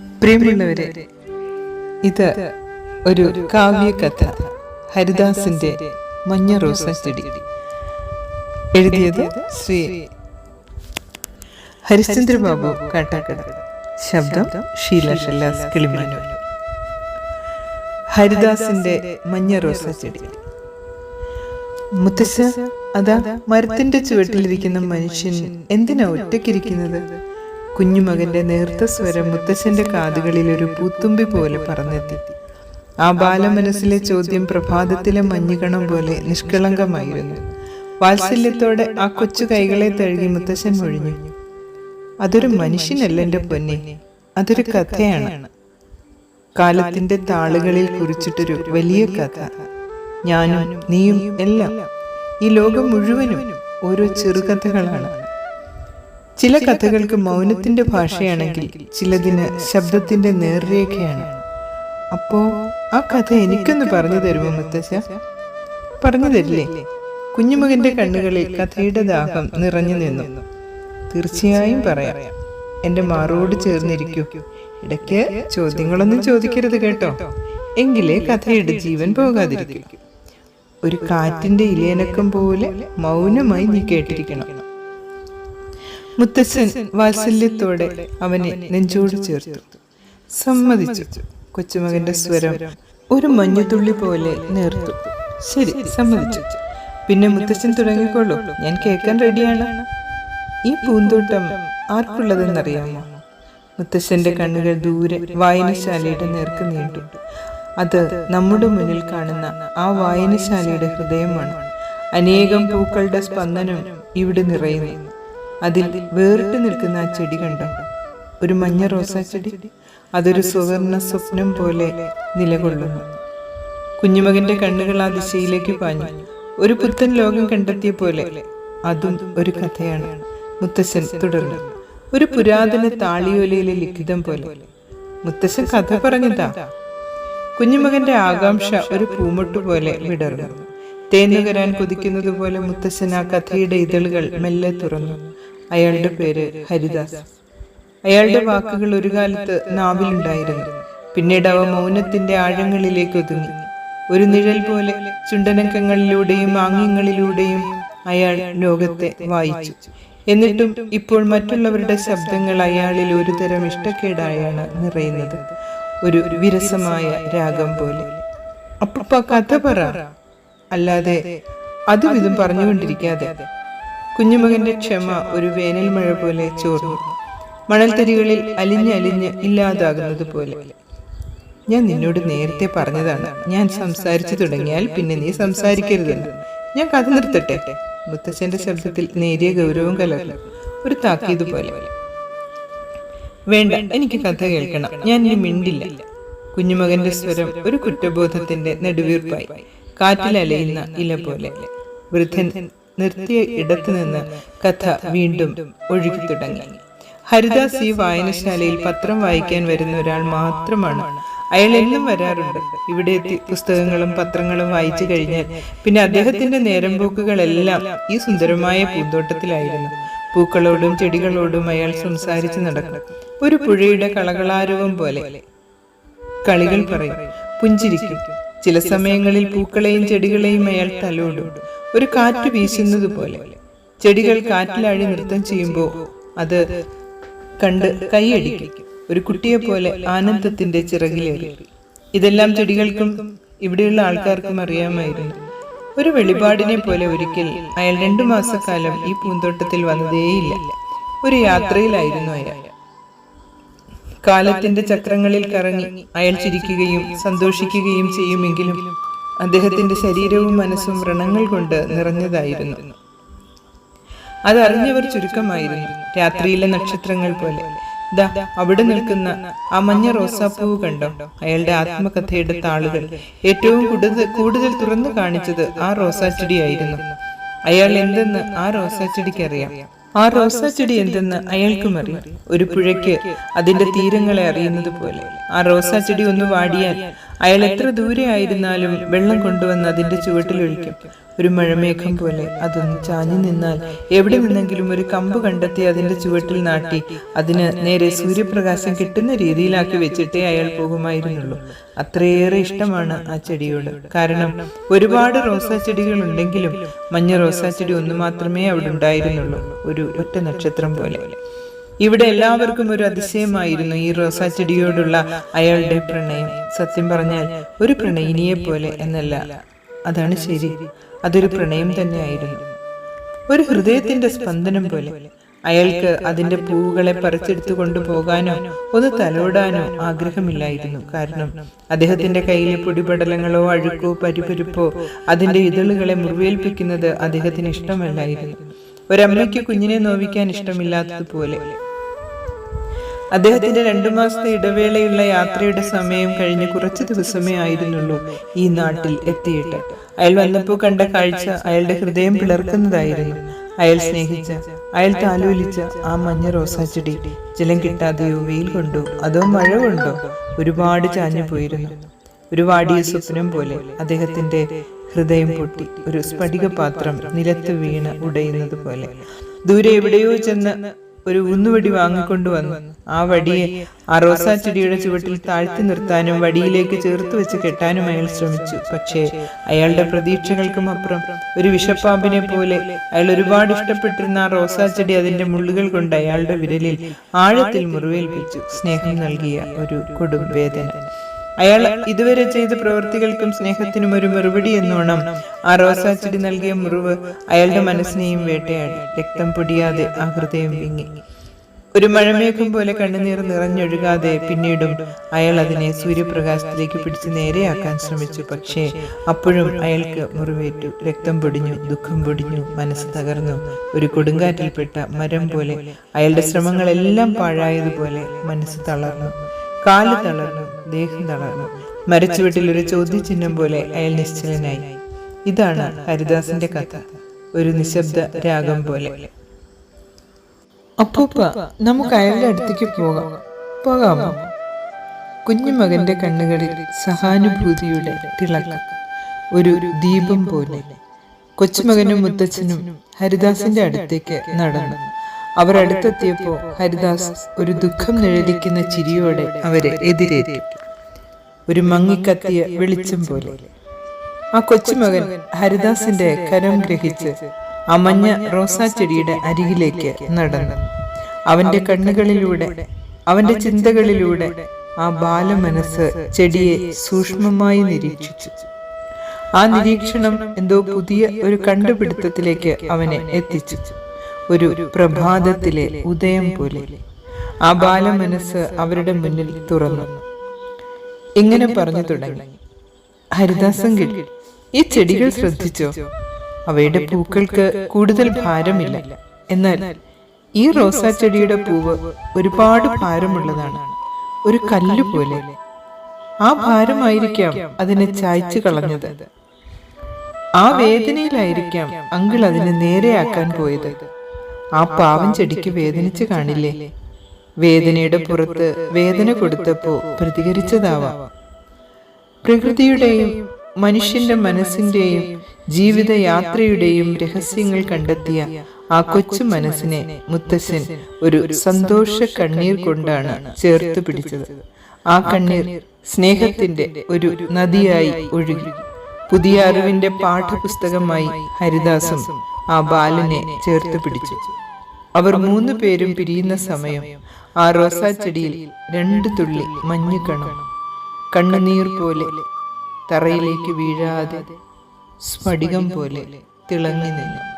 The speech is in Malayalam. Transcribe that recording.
പ്രിയമുള്ളവരെ ഇത് ഒരു കാവ്യകഥ ഹരിദാസിന്റെ മഞ്ഞ റോസ ചെടി. എഴുതിയത് ശ്രീ ഹരിശ്ചന്ദ്ര ബാബു കാട്ടാക്കട ശബ്ദം ഷീല ഷല്ലാസ് കിളിമാനു ഹരിദാസിന്റെ മഞ്ഞ റോസ ചെടി. മുത്തശ്ശ അതാ മരത്തിന്റെ ചുവട്ടിലിരിക്കുന്ന മനുഷ്യൻ എന്തിനാ ഒറ്റയ്ക്കിരിക്കുന്നത്? കുഞ്ഞുമകന്റെ നേർത്ത സ്വരം മുത്തശ്ശന്റെ കാതുകളിൽ ഒരു പൂത്തുമ്പി പോലെ പറന്നെത്തി. ആ ബാലമനസ്സിലെ ചോദ്യം പ്രഭാതത്തിലെ മഞ്ഞുകണം പോലെ നിഷ്കളങ്കമായിരുന്നു. വാത്സല്യത്തോടെ ആ കൊച്ചു കൈകളെ തഴുകി മുത്തശ്ശൻ ഒഴിഞ്ഞു അതൊരു മനുഷ്യനല്ല എന്റെ പൊന്നെ. അതൊരു കഥയാണ്. കാലത്തിന്റെ താളുകളിൽ കുറിച്ചിട്ടൊരു വലിയ കഥ. ഞാനും നീയും എല്ലാം ഈ ലോകം മുഴുവനും ഓരോ ചെറുകഥകളാണ്. ചില കഥകൾക്ക് മൗനത്തിന്റെ ഭാഷയാണെങ്കിൽ ചിലതിന് ശബ്ദത്തിന്റെ നേർരേഖയാണ്. അപ്പോ ആ കഥ എനിക്കൊന്ന് പറഞ്ഞു തരുമോ മുത്തശ്ശ? പറഞ്ഞു തരില്ലേ? കുഞ്ഞുമകന്റെ കണ്ണുകളിൽ കഥയുടെ ദാഹം നിറഞ്ഞു നിന്നു. തീർച്ചയായും പറയാം. എന്റെ മാറോട് ചേർന്നിരിക്കൂ. ഇടയ്ക്ക് ചോദ്യങ്ങളൊന്നും ചോദിക്കരുത് കേട്ടോ. എങ്കിലേ കഥയുടെ ജീവൻ പോകാതിരിക്കും. ഒരു കാറ്റിന്റെ ഇലയനക്കം പോലെ മൗനമായി നീ കേട്ടിരിക്കണം. മുത്തച്ഛൻ വാത്സല്യത്തോടെ അവനെ നെഞ്ചോട് ചേർത്തു. സമ്മതിച്ചു. കൊച്ചുമകന്റെ സ്വരം ഒരു മഞ്ഞുതുള്ളി പോലെ നേർത്തു. ശരി സമ്മതിച്ചു. പിന്നെ മുത്തച്ഛൻ തുടങ്ങിക്കോളൂ. ഞാൻ കേൾക്കാൻ റെഡിയാണ് ഈ പൂന്തോട്ടം ആർക്കുള്ളതെന്നറിയാമോ? മുത്തശ്ശന്റെ കണ്ണുകൾ ദൂരെ വായനശാലയുടെ നേർക്ക് നീണ്ടു. അത് നമ്മുടെ മുന്നിൽ കാണുന്ന ആ വായനശാലയുടെ ഹൃദയമാണ്. അനേകം പൂക്കളുടെ സ്പന്ദനം ഇവിടെ നിറയുന്നു. അതിൽ വേറിട്ട് നിൽക്കുന്ന ആ ചെടി കണ്ടോ? ഒരു മഞ്ഞ റോസാ ചെടി. അതൊരു സുവർണ സ്വപ്നം പോലെ നിലകൊള്ളുന്നു. കുഞ്ഞുമകന്റെ കണ്ണുകൾ ആ ദിശയിലേക്ക് പാഞ്ഞു. ഒരു പുത്തൻ ലോകം കണ്ടെത്തിയ പോലെ അതും ഒരു കഥയാണ്. മുത്തശ്ശൻ തുടർന്നു. ഒരു പുരാതന താളിയോലയിലെ ലിഖിതം പോലെ. മുത്തശ്ശൻ കഥ പറഞ്ഞതാ. കുഞ്ഞുമകന്റെ ആകാംക്ഷ ഒരു പൂമുട്ടു പോലെ വിടർന്നു. തേന്നുകരാൻ കൊതിക്കുന്നത് പോലെ മുത്തശ്ശൻ ആ കഥയുടെ ഇതളുകൾ മെല്ലെ തുറന്നു. അയാളുടെ പേര് ഹരിദാസ്. അയാളുടെ വാക്കുകൾ ഒരു കാലത്ത് നാവിലുണ്ടായിരുന്നു പിന്നീട് അവ മൗനത്തിന്റെ ആഴങ്ങളിലേക്ക് ഒതുങ്ങി. ഒരു നിഴൽ പോലെ ചുണ്ടനക്കങ്ങളിലൂടെയും ആംഗ്യങ്ങളിലൂടെയും അയാൾ ലോകത്തെ വായിച്ചു. എന്നിട്ടും ഇപ്പോൾ മറ്റുള്ളവരുടെ ശബ്ദങ്ങൾ അയാളിൽ ഒരുതരം ഇഷ്ടക്കേടായാണ് നിറയുന്നത്. ഒരു വിരസമായ രാഗം പോലെ. അപ്പ കഥ പറ. അല്ലാതെ അതും ഇതും പറഞ്ഞുകൊണ്ടിരിക്കാതെ. കുഞ്ഞുമകന്റെ ക്ഷമ ഒരു വേനൽ മഴ പോലെ ചോർന്നു. മണൽത്തരികളിൽ അലിഞ്ഞലിഞ്ഞ് ഇല്ലാതാകുന്നത് പോലെ. ഞാൻ നിന്നോട് നേരത്തെ പറഞ്ഞതാണ് ഞാൻ സംസാരിച്ചു തുടങ്ങിയാൽ പിന്നെ നീ സംസാരിക്കരുതെന്ന്. ഞാൻ കഥ നിർത്തട്ടെ? മുത്തച്ഛന്റെ ശബ്ദത്തിൽ നേരിയ ഗൗരവം കലർന്നു. ഒരു താക്കീത് പോലെ. വേണ്ട എനിക്ക് കഥ കേൾക്കണം. ഞാൻ ഇനി മിണ്ടില്ല. കുഞ്ഞുമകന്റെ സ്വരം ഒരു കുറ്റബോധത്തിന്റെ നെടുവീർപ്പായി. കാറ്റിലലയുന്ന ഇല പോലെ. വൃദ്ധൻ നിർത്തിയ ഇടത്തു നിന്ന് കഥ വീണ്ടും ഒഴുകി തുടങ്ങി. ഹരിദാസ് ഈ വായനശാലയിൽ പത്രം വായിക്കാൻ വരുന്ന ഒരാൾ മാത്രമാണ്. അയാൾ എന്നും വരാറുണ്ട്. ഇവിടെ എത്തി പുസ്തകങ്ങളും പത്രങ്ങളും വായിച്ചു കഴിഞ്ഞാൽ പിന്നെ അദ്ദേഹത്തിന്റെ നേരം പോക്കുകളെല്ലാം ഈ സുന്ദരമായ പൂന്തോട്ടത്തിലായിരുന്നു. പൂക്കളോടും ചെടികളോടും അയാൾ സംസാരിച്ചു നടക്കും. ഒരു പുഴയുടെ കളകളാരവം പോലെ. കളികൾ പറയും. പുഞ്ചിരിക്കും. ചില സമയങ്ങളിൽ പൂക്കളെയും ചെടികളെയും അയാൾ തലോടും. ഒരു കാറ്റ് വീശുന്നത് പോലെ ചെടികൾ കാറ്റിലാഴി നൃത്തം ചെയ്യുമ്പോൾ അത് കണ്ട് കൈയടിക്കും. ഒരു കുട്ടിയെ പോലെ ആനന്ദത്തിന്റെ ചിറകിലേറി. ഇതെല്ലാം ചെടികൾക്കും ഇവിടെയുള്ള ആൾക്കാർക്കും അറിയാമായിരുന്നു. ഒരു വെളിപാടിനെ പോലെ ഒരിക്കൽ അയാൾ രണ്ടു മാസക്കാലം ഈ പൂന്തോട്ടത്തിൽ വന്നതേയില്ല. ഒരു യാത്രയിലായിരുന്നു അയാൾ. കാലത്തിന്റെ ചക്രങ്ങളിൽ കറങ്ങി അയാൾ ചിരിക്കുകയും സന്തോഷിക്കുകയും ചെയ്യുമെങ്കിലും അദ്ദേഹത്തിന്റെ ശരീരവും മനസ്സും വ്രണങ്ങൾ കൊണ്ട് നിറഞ്ഞതായിരുന്നു. അതറിഞ്ഞവർ ചുരുക്കമായിരുന്നു. രാത്രിയിലെ നക്ഷത്രങ്ങൾ പോലെ. ദാ അവിടെ നിൽക്കുന്ന ആ മഞ്ഞ റോസാപ്പൂവ് കണ്ടോ? അയാളുടെ ആത്മകഥയുടെ താളുകൾ. ഏറ്റവും കൂടുതൽ കൂടുതൽ തുറന്നു കാണിച്ചത് ആ റോസാച്ചെടിയായിരുന്നു. അയാൾ എന്തെന്ന് ആ റോസാച്ചെടിക്ക് അറിയാം ആ റോസാച്ചെടി എന്തെന്ന് അയാൾക്കും അറിയാം ഒരു പുഴയ്ക്ക് അതിന്റെ തീരങ്ങളെ അറിയുന്നത് പോലെ. ആ റോസാച്ചെടി ഒന്ന് വാടിയാൽ അയാൾ എത്ര ദൂരെ ആയിരുന്നാലും വെള്ളം കൊണ്ടുവന്ന് അതിന്റെ ചുവട്ടിലൊഴിക്കും. ഒരു മഴമേഘം പോലെ അതൊന്ന് ചാഞ്ഞു നിന്നാൽ എവിടെ നിന്നെങ്കിലും ഒരു കമ്പ് കണ്ടെത്തി അതിന്റെ ചുവട്ടിൽ നാട്ടി. അതിന് നേരെ സൂര്യപ്രകാശം കിട്ടുന്ന രീതിയിലാക്കി വെച്ചിട്ടേ അയാൾ പോകുമായിരുന്നുള്ളൂ. അത്രയേറെ ഇഷ്ടമാണ് ആ ചെടിയോട്. കാരണം ഒരുപാട് റോസാ ചെടികൾ ഉണ്ടെങ്കിലും മഞ്ഞ റോസാ ചെടി ഒന്ന് മാത്രമേ അവിടെ ഉണ്ടായിരുന്നുള്ളൂ. ഒരു ഒറ്റ നക്ഷത്രം പോലെ. ഇവിടെ എല്ലാവർക്കും ഒരു അതിശയമായിരുന്നു ഈ റോസാ ചെടിയോടുള്ള അയാളുടെ പ്രണയം. സത്യം പറഞ്ഞാൽ ഒരു പ്രണയിനിയെ പോലെ എന്നല്ല. അതാണ് ശരി. അതൊരു പ്രണയം തന്നെയായിരുന്നു. ഒരു ഹൃദയത്തിന്റെ സ്പന്ദനം പോലെ. അയാൾക്ക് അതിന്റെ പൂവുകളെ പറിച്ചെടുത്തു കൊണ്ടുപോകാനോ ഒന്ന് തലോടാനോ ആഗ്രഹമില്ലായിരുന്നു. കാരണം അദ്ദേഹത്തിന്റെ കയ്യിലെ പൊടിപടലങ്ങളോ അഴുക്കോ പരിപരിപ്പോ അതിന്റെ ഇതളുകളെ മുറിവേൽപ്പിക്കുന്നത് അദ്ദേഹത്തിന് ഇഷ്ടമല്ലായിരുന്നു. ഒരമ്മയ്ക്ക് കുഞ്ഞിനെ നോവിക്കാൻ ഇഷ്ടമില്ലാത്തതുപോലെ. അദ്ദേഹത്തിന്റെ രണ്ടു മാസത്തെ ഇടവേളയുള്ള യാത്രയുടെ സമയം കഴിഞ്ഞ് കുറച്ച് ദിവസമേ ആയിരുന്നുള്ളൂ ഈ നാട്ടിൽ എത്തിയിട്ട്. അയാൾ വന്നപ്പോൾ കണ്ട കാഴ്ച അയാളുടെ ഹൃദയം പിളർക്കുന്നതായിരുന്നു. അയാൾ സ്നേഹിച്ച അയാൾ താലോലിച്ച ആ മഞ്ഞ റോസാച്ചെടി ജലം കിട്ടാതെയോ വെയിൽ കൊണ്ടോ അതോ മഴ കൊണ്ടോ ഒരുപാട് ചാഞ്ഞു പോയിരുന്നു. ഒരു വാടിയ സ്വപ്നം പോലെ അദ്ദേഹത്തിന്റെ ഹൃദയം പൊട്ടി ഒരു സ്ഫടിക പാത്രം നിലത്ത് വീണ് ഉടയുന്നത് പോലെ. ദൂരെ എവിടെയോ ചെന്ന് ഒരു ഊന്നുവടി വാങ്ങിക്കൊണ്ടുവന്നു ആ വടിയെ ആ റോസാ ചെടിയുടെ ചുവട്ടിൽ താഴ്ത്തി നിർത്താനും വടിയിലേക്ക് ചേർത്ത് വെച്ച് കെട്ടാനും അയാൾ ശ്രമിച്ചു. പക്ഷേ അയാളുടെ പ്രതീക്ഷകൾക്കും അപ്പുറം ഒരു വിഷപ്പാമ്പിനെ പോലെ അയാൾ ഒരുപാട് ഇഷ്ടപ്പെട്ടിരുന്ന ആ റോസാ ചെടി അതിന്റെ മുള്ളുകൾ കൊണ്ട് അയാളുടെ വിരലിൽ ആഴത്തിൽ മുറിവേൽപ്പിച്ചു. സ്നേഹം നൽകിയ ഒരു കൊടും വേദന അയാൾ ഇതുവരെ ചെയ്ത പ്രവൃത്തികൾക്കും സ്നേഹത്തിനും ഒരു മറുപടി എന്നോണം. ആ റോസാച്ചെടി ചെടി നൽകിയ മുറിവ് അയാളുടെ മനസ്സിനെയും വേട്ടയാടി. രക്തം പൊടിയാതെ ആ ഹൃദയം വിങ്ങി. ഒരു മഴമേഘം പോലെ കണ്ണുനീർ നിറഞ്ഞൊഴുകാതെ പിന്നീടും അയാൾ അതിനെ സൂര്യപ്രകാശത്തിലേക്ക് പിടിച്ച് നേരെയാക്കാൻ ശ്രമിച്ചു. പക്ഷേ അപ്പോഴും അയാൾക്ക് മുറിവേറ്റു. രക്തം പൊടിഞ്ഞു ദുഃഖം പൊടിഞ്ഞു മനസ്സ് തകർന്നു. ഒരു കൊടുങ്കാറ്റിൽപ്പെട്ട മരം പോലെ അയാളുടെ ശ്രമങ്ങളെല്ലാം പാഴായതുപോലെ മനസ്സ് തളർന്നു. കാൽ തളർന്നു ദേഹം തളർന്നു. മരിച്ചു ഒരു ചോദ്യചിഹ്നം പോലെ അയാൾ നിശ്ചലനായി. ഇതാണ് ഹരിദാസിന്റെ കഥ ഒരു നിശബ്ദ രാഗം പോലെ. അപ്പൂപ്പ നമുക്ക് അയാളുടെ അടുത്തേക്ക് പോകാം. പോകാമോ? കുഞ്ഞുമകന്റെ കണ്ണുകളിൽ സഹാനുഭൂതിയുടെ തിളക്കം ഒരു ദീപം പോലെ. കൊച്ചുമകനും മുത്തച്ഛനും ഹരിദാസിന്റെ അടുത്തേക്ക് നടന്നു. അവർ അടുത്തെത്തിയപ്പോ ഹരിദാസ് ഒരു ദുഃഖം നിഴലിക്കുന്ന ചിരിയോടെ അവരെ എതിരേറ്റു. ഒരു മങ്ങിക്കത്തിയ വെളിച്ചം പോലെ. ആ കൊച്ചുമകൻ ഹരിദാസിന്റെ കരം ഗ്രഹിച്ച് അമഞ്ഞ മഞ്ഞ റോസാ ചെടിയുടെ അരികിലേക്ക് നടന്നു. അവന്റെ കണ്ണുകളിലൂടെ അവന്റെ ചിന്തകളിലൂടെ ആ ബാലമനസ്സ് ചെടിയെ സൂക്ഷ്മമായി നിരീക്ഷിച്ചു. ആ നിരീക്ഷണം എന്തോ പുതിയ ഒരു കണ്ടുപിടുത്തത്തിലേക്ക് അവനെ എത്തിച്ചു. ഒരു പ്രഭാതത്തിലെ ഉദയം പോലെ. ആ ബാലമനസ്സ് അവരുടെ മുന്നിൽ തുറന്നു. ഇങ്ങനെ പറഞ്ഞു തുടങ്ങി. ഹരിദാസങ്കിൽ ഈ ചെടികൾ ശ്രദ്ധിച്ചോ? അവയുടെ പൂക്കൾക്ക് കൂടുതൽ ഭാരമില്ല. എന്നാൽ ഈ റോസാ ചെടിയുടെ പൂവ് ഒരുപാട് ഭാരമുള്ളതാണ്. ഒരു കല്ല് പോലെ. ആ ഭാരമായിരിക്കാം അതിനെ ചായ്ച്ചു കളഞ്ഞത്. ആ വേദനയിലായിരിക്കാം അങ്കിൾ അതിനെ നേരെയാക്കാൻ പോയത്. ആ പാവം ചെടിക്ക് വേദനിച്ചു കാണില്ലേ? വേദനയുടെ പുറത്ത് വേദന കൊടുത്തപ്പോ പ്രതികരിച്ചതാവാം. പ്രകൃതിയുടെയും മനുഷ്യന്റെ മനസ്സിന്റെയും ജീവിതയാത്രയുടെയും രഹസ്യങ്ങൾ കണ്ടെത്തിയ ആ കൊച്ചു മനസ്സിനെ മുത്തശ്ശൻ ഒരു സന്തോഷ കണ്ണീർ കൊണ്ടാണ് ചേർത്ത് പിടിച്ചത്. ആ കണ്ണീർ സ്നേഹത്തിന്റെ ഒരു നദിയായി ഒഴുകി. പുതിയ അറിവിന്റെ പാഠപുസ്തകമായി ഹരിദാസും ആ ബാലനെ ചേർത്ത് പിടിച്ചു. അവർ മൂന്നു പേരും പിരിയുന്ന സമയം ആ റോസാ ചെടിയിൽ രണ്ട് തുള്ളി മഞ്ഞുകണം കണ്ണുനീർ പോലെ തറയിലേക്ക് വീഴാതെ സ്ഫടികം പോലെ തിളങ്ങി നിന്നു.